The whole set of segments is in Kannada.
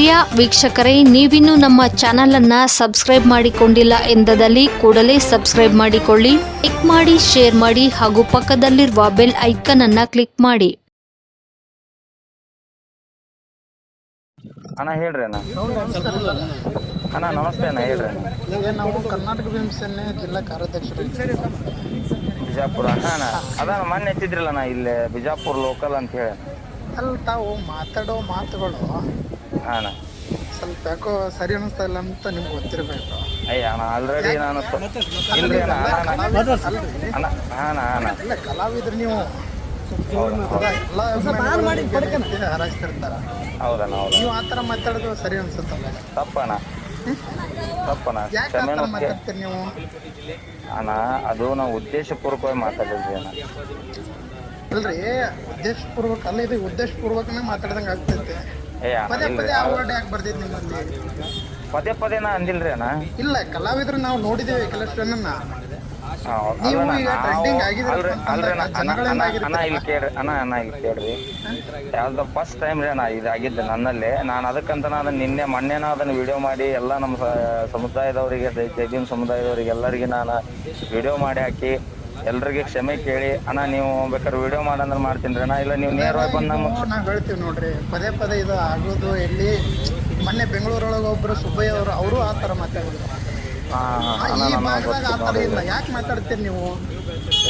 ಪ್ರಿಯ ವೀಕ್ಷಕರೇ ನೀವಿನ್ನೂ ನಮ್ಮ ಚಾನೆಲ್ ಅನ್ನ ಸಬ್ಸ್ಕ್ರೈಬ್ ಮಾಡಿಕೊಂಡಿಲ್ಲ ಎಂದದಲ್ಲಿ ಕೂಡಲೇ ಸಬ್ಸ್ಕ್ರೈಬ್ ಮಾಡಿಕೊಳ್ಳಿ. ಕ್ಲಿಕ್ ಮಾಡಿ ಶೇರ್ ಮಾಡಿ ಹಾಗೂ ಪಕ್ಕದಲ್ಲಿರುವ ಬೆಲ್ ಐಕನ್ ಅನ್ನ ಕ್ಲಿಕ್ ಮಾಡಿ. ಅಣ್ಣ ಹೇಳ್ರಿ ಅಣ್ಣ. ಅಣ್ಣ ನಮಸ್ತೆ ಅಣ್ಣ ಹೇಳ್ರಿ ಅಣ್ಣ. ನಾವು ಕರ್ನಾಟಕ ಭೀಮಸೇನೆ ಜಿಲ್ಲಾ ಕಾರ್ಯಾಧ್ಯಕ್ಷರು. ಬಿಜಾಪುರ. ಅಣ್ಣ ಅಣ್ಣ ಅದ ಮೊನ್ನೆ ಎತ್ತಿದ್ರಲ್ಲ ಅಣ್ಣ ಇಲ್ಲೇ ಬಿಜಾಪುರ ಲೋಕಲ್ ಅಂತ ಹೇಳಿ. ಅಲ್ಲಿ ತಾವು ಮಾತಾಡೋ ಮಾತುಗಳು ಅಣ್ಣ. ಸ್ವಲ್ಪ ಯಾಕೋ ಸರಿ ಅನಿಸ್ತಾ ಇಲ್ಲ ಅಂತ ನಿಮ್ಗೆ ಗೊತ್ತಿರಬೇಕು. ಅಯ್ಯ ಅಣ್ಣ ಆಲ್ರೆಡಿ ನಾನು ಇಲ್ರಿ ಅಣ್ಣ ಅಣ್ಣ ಅಣ್ಣ. ಅಲ್ರಿ? ಅಣ್ಣ ಅಣ್ಣ ಅಣ್ಣ. ಇಲ್ಲ ಕಲಾವಿದ್ರು ನೀವು. ಹಾರೈಸ್ತಿರ್ತಾರ. ಹೌದಣ್ಣ ಹೌದಣ್ಣ. ನೀವು ಆ ಥರ ಮಾತಾಡೋದು ಸರಿ ಅನ್ಸುತ್ತಲ್ಲ? ತಪ್ಪಣ್ಣ. ತಪ್ಪಣ್ಣ. ಯಾಕೆ ಆ ಕ್ಷಮೆ ಥರ ಮಾತಾಡ್ತೀರಿ ನೀವು? ಅಣ್ಣ ಅದು ನಾವು ಉದ್ದೇಶಪೂರ್ವಕವಾಗಿ ಮಾತಾಡಿದ್ವಿ ಅಣ್ಣ. ಅಲ್ರಿ ಉದ್ದೇಶಪೂರ್ವಕ ಅಲ್ಲ ಇದು ಉದ್ದೇಶಪೂರ್ವಕನೇ ಮಾತಾಡ್ದಂಗೆ ಆಗ್ತೈತೆ. ಪದೇ ಪದೇ ಆ ವರ್ಡ್ ಯಾಕೆ ಬರ್ದೈತೆ ನಿಮ್ಮಲ್ಲಿ? ಪದೇ ಪದೇ ನಾ ಅಂದಿಲ್ರಿ ಅಣ್ಣ. ಇಲ್ಲ ಕಲಾವಿದ್ರು ನಾವು ನೋಡಿದೇವೆ ಕೆಲಷ್ಟು ಜನನ್ನ ನೀವು ಈಗ ಅಲ್ರಿ ಅಲ್ರಿ ಅಣ್ಣ, ಇಲ್ಲಿ ಕೇಳ್ರಿ ಅಣ್ಣ ಅಣ್ಣ ಇಲ್ಲಿ ಕೇಳ್ರಿ. ಯಾವ್ದು ಫಸ್ಟ್ ಟೈಮ್ ರೀ ಅಣ್ಣ ಇದಾಗಿದ್ದು ನನ್ನಲ್ಲಿ. ನಾನು ಅದಕ್ಕಂತ ನಾನು ನಿನ್ನೆ ಮೊನ್ನೆನ ಅದನ್ನ ವಿಡಿಯೋ ಮಾಡಿ ಎಲ್ಲ ನಮ್ಮ ಸಮುದಾಯದವರಿಗೆ ಜೈ- ಜೈಭೀಮ್ ಸಮುದಾಯದವರಿಗೆ ಎಲ್ಲರಿಗೆ ನಾನು ವಿಡಿಯೋ ಮಾಡಿ ಹಾಕಿ ಎಲ್ರಿಗೆ ಕ್ಷಮೆ ಕೇಳಿ ಅಣ್ಣ ನೀವು ಬೇಕಾದ್ರೆ ವಿಡಿಯೋ ಮಾಡಂದ್ರೆ ಮಾಡ್ತೀನಿ ರೀ ಅಣ್ಣ. ಇಲ್ಲ ನೀವು ನೇರವಾಗಿ ಬಂದ ನಮ್ಮ ನಾವು ಹೇಳ್ತೀವಿ ನೋಡ್ರಿ. ಪದೇ ಪದೇ ಇದು ಆಗೋದು ಎಲ್ಲಿ ಮೊನ್ನೆ ಬೆಂಗಳೂರೊಳಗೆ ಒಬ್ರು ಸುಬ್ಬಯ್ಯ ಅವರು ಅವರು ಆ ಥರ ಹಾ, ಆ, ಅಣ್ಣ ಈ ನಾನು ಭಾಗದಾಗ ಆ ಥರ ಇಲ್ಲ. ಯಾಕೆ ಮಾತಾಡ್ತೀರಿ ನೀವು?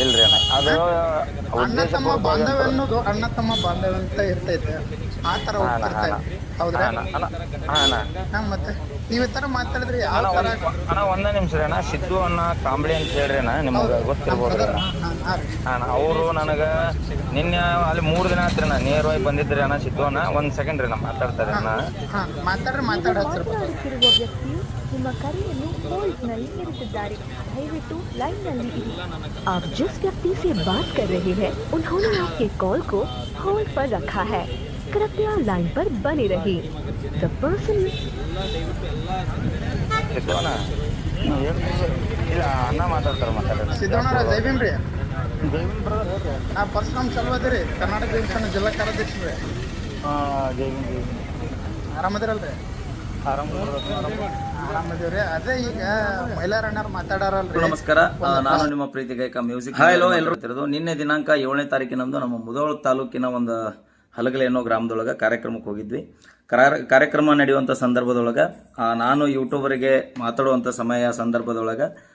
ಇಲ್ರಿ ಅಣ್ಣ. ಅದು ಅಣ್ಣ ತಮ್ಮ ಉದ್ದೇಶಪೂರ್ವಕವಾಗಿ ಬಾಂಧವ್ಯ ಅನ್ನೋದು ಅಣ್ಣ ತಮ್ಮ ಬಾಂಧವ್ಯ ಅಂತ ಇರ್ತೈತೆ. ಆ ಥರ ಹಾ, ಅಣ್ಣ, ಅಣ್ಣ. ಇದೆ ಹೌದ್ರಾ? ಅಣ್ಣ ಅಣ್ಣ ಹಾ ಅಣ್ಣ. ಹಾ ಮತ್ತೆ? ನೀವು ಈ ಥರ ಮಾತಾಡಿದ್ರೆ ಯಾವ ಅಣ್ಣ ಥರ ಒಂದ್- ಅಣ್ಣ ಒಂದೇ ನಿಮಿಷ ರೀ ಅಣ್ಣ ಸಿದ್ದು ಅಣ್ಣ ಕಾಂಬಳಿ ಅಂತ ಹೇಳ್ರಿ ಅಣ್ಣ ನಿಮ್ಗೆ ಗೊತ್ತಿರ್ಬೋದು ರೀ ಅಣ್ಣ ಹಾಂ ರೀ ಅಣ್ಣ ಅವರು ನನಗೆ ನಿನ್ನೆ ಅಲ್ಲಿ ಮೂರು ದಿನ ಆತ್ರಿ ಅಣ್ಣ ನೇರವಾಗಿ ಬಂದಿದ್ರಿ ಅಣ್ಣ ಸಿದ್ದು ಅಣ್ಣ ಒಂದು ಸೆಕೆಂಡ್ ರೀ ನಾ ಮಾತಾಡ್ತಾರೆ ಅಣ್ಣ ಹಾಂ ಮಾತಾಡ್ರಿ ಮಾತಾಡಿ ಮಾತನಾಡುತ್ತಿರುವ ವ್ಯಕ್ತಿಯು ನಿಮ್ಮ ಕರೆಯನ್ನು ಹೋಲ್ಡ್ನಲ್ಲಿ ಇರಿಸಿದ್ದಾರೆ ದಯವಿಟ್ಟು ಲೈನ್ನಲ್ಲಿ ಇರಿ आप जिस व्यक्ति से बात कर रहे हैं उन्होंने आपके कॉल को होल्ड पर रखा है कृपया लाइन पर बने रहिए द पर्सन ಸಿದ್ದು ಅಣ್ಣ ಹ್ಮ್, ಹೇಳ್ರಿ. ಇಲ್ಲ ಅಣ್ಣ ಮಾತಾಡ್ತಾರೆ ಮಾತಾಡ್ರಿ ಸಿದ್ದಣ್ಣರ ಜೈ ಭೀಮ್ ರೀ ನಾ ಪರಶುರಾಮ್ ಚಲುವದಿ ರೀ ಕರ್ನಾಟಕ ಭೀಮಸೇನೆ ಜಿಲ್ಲಾ ಕಾರ್ಯಾಧ್ಯಕ್ಷರು ರೀ ಆರಾಮದಿರಲ್ರಿ ಆರಾಮದೀವ್ರಿ ಅದೇ ಈಗ ಮೈಲಾರಣ್ಣವ್ರು ಮಾತಾಡಾರಲ್ರಿ ನಮಸ್ಕಾರ ಆ, ನಾನು ನಿಮ್ಮ ಪ್ರೀತಿ ಗಾಯಕ ಮ್ಯೂಸಿಕ್ ಹಲೋ ಎಲ್ಲರೂ ತಿರೋದು ನಿನ್ನೆ ದಿನಾಂಕ ಏಳನೇ ತಾರೀಕಿನಂದು ನಮ್ಮ ಮುದೋಳ ತಾಲೂಕಿನ ಒಂದು ಹಲಗಲೆ ಅನ್ನೋ ಗ್ರಾಮದೊಳಗೆ ಕಾರ್ಯಕ್ರಮಕ್ಕೆ ಹೋಗಿದ್ವಿ. ಕರಾ- ಕಾರ್ಯಕ್ರಮ ನಡೆಯುವಂಥ ಸಂದರ್ಭದೊಳಗೆ ನಾನು ಯೂಟ್ಯೂಬರಿಗೆ ಮಾತಾಡುವಂಥ ಸಮಯ ಸಂದರ್ಭದೊಳಗೆ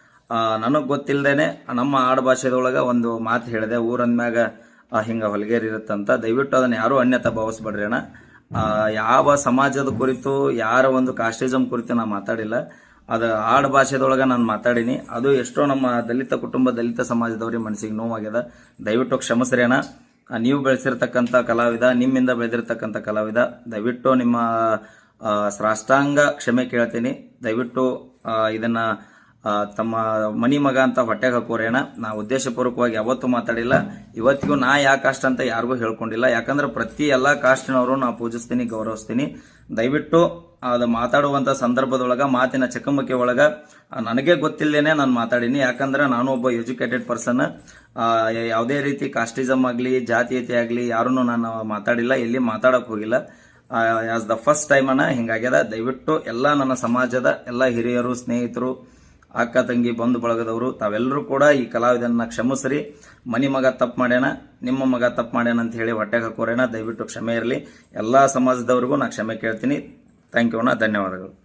ನನಗೆ ಗೊತ್ತಿಲ್ಲದೇ ನಮ್ಮ ಆಡು ಭಾಷೆದೊಳಗೆ ಒಂದು ಮಾತು ಹೇಳಿದೆ ಊರಂದ್ಮ್ಯಾಗ ಹಿಂಗೆ ಹೊಲಗೇರಿ ಇರುತ್ತಂತ. ದಯವಿಟ್ಟು ಅದನ್ನು ಯಾರೂ ಅನ್ಯತ ಭಾವಿಸ್ಬೇಡ್ರಿ ಅಣ್ಣ. ಯಾವ ಸಮಾಜದ ಕುರಿತು ಯಾರ ಒಂದು ಕಾಸ್ಟಿಸಮ್ ಕುರಿತು ನಾನು ಮಾತಾಡಿಲ್ಲ. ಅದು ಆಡು ಭಾಷೆದೊಳಗೆ ನಾನು ಮಾತಾಡೀನಿ. ಅದು ಎಷ್ಟೋ ನಮ್ಮ ದಲಿತ ಕುಟುಂಬ ದಲಿತ ಸಮಾಜದವ್ರಿಗೆ ಮನಸ್ಸಿಗೆ ನೋವಾಗ್ಯದ. ದಯವಿಟ್ಟು ಕ್ಷಮಸ್ರಿ ಅಣ್ಣ. ಆ, ನೀವು ಬೆಳೆಸಿರ್ತಕ್ಕಂಥ ಕಲಾವಿದ, ನಿಮ್ಮಿಂದ ಬೆಳೆದಿರ್ತಕ್ಕಂಥ ಕಲಾವಿದ, ದಯವಿಟ್ಟು ನಿಮ್ಮ ಸಾಷ್ಟಾಂಗ ಕ್ಷಮೆ ಕೇಳ್ತೀನಿ. ದಯವಿಟ್ಟು ಇದನ್ನ ತಮ್ಮ ಮನಿ ಮಗ ಅಂತ ಹೊಟ್ಟೆಗೆ ಹಾಕೋರೇಣ ನಾ ಉದ್ದೇಶಪೂರ್ವಕವಾಗಿ ಯಾವತ್ತೂ ಮಾತಾಡಿಲ್ಲ. ಇವತ್ತಿಗೂ ನಾ ಯಾ ಕಾಸ್ಟ್ ಅಂತ ಯಾರಿಗೂ ಹೇಳ್ಕೊಂಡಿಲ್ಲ. ಯಾಕಂದ್ರೆ ಪ್ರತಿ ಎಲ್ಲ ಕಾಸ್ಟ್ನವರು ನಾ ಪೂಜಿಸ್ತೀನಿ, ಗೌರವಿಸ್ತೀನಿ. ದಯವಿಟ್ಟು ಅದು ಮಾತಾಡುವಂಥ ಸಂದರ್ಭದೊಳಗ, ಮಾತಿನ ಚಕಮಕಿ ಒಳಗೆ ನನಗೆ ಗೊತ್ತಿಲ್ಲೇನೆ ನಾನು ಮಾತಾಡೀನಿ. ಯಾಕಂದ್ರೆ ನಾನು ಒಬ್ಬ ಎಜುಕೇಟೆಡ್ ಪರ್ಸನ್. ಯಾವುದೇ ರೀತಿ ಕಾಸ್ಟಿಸಮ್ ಆಗಲಿ, ಜಾತೀಯತೆ ಆಗಲಿ ಯಾರೂ ನಾನು ಮಾತಾಡಿಲ್ಲ, ಎಲ್ಲಿ ಮಾತಾಡಕ್ಕೆ ಹೋಗಿಲ್ಲ. ಆಸ್ ದ ಫಸ್ಟ್ ಟೈಮ್ ಅನ್ನ ಹಿಂಗಾಗ್ಯದ, ದಯವಿಟ್ಟು ಎಲ್ಲ ನನ್ನ ಸಮಾಜದ ಎಲ್ಲ ಹಿರಿಯರು, ಸ್ನೇಹಿತರು, ಅಕ್ಕ ತಂಗಿ, ಬಂಧು ಬಳಗದವರು, ತಾವೆಲ್ಲರೂ ಕೂಡ ಈ ಕಲಾವಿದನ್ನ ಕ್ಷಮಿಸ್ರಿ. ಮನಿ ಮಗ ತಪ್ಪು ಮಾಡ್ಯಾನ, ನಿಮ್ಮ ಮಗ ತಪ್ಪು ಮಾಡ್ಯಾನ ಅಂತ ಹೇಳಿ ಹೊಟ್ಟೆಗೆ ಹಾಕೋರೇನ ದಯವಿಟ್ಟು ಕ್ಷಮೆ ಇರಲಿ. ಎಲ್ಲ ಸಮಾಜದವ್ರಿಗೂ ನಾ ಕ್ಷಮೆ ಕೇಳ್ತೀನಿ. ಥ್ಯಾಂಕ್ ಯು ಅಣ್ಣ ಧನ್ಯವಾದಗಳು.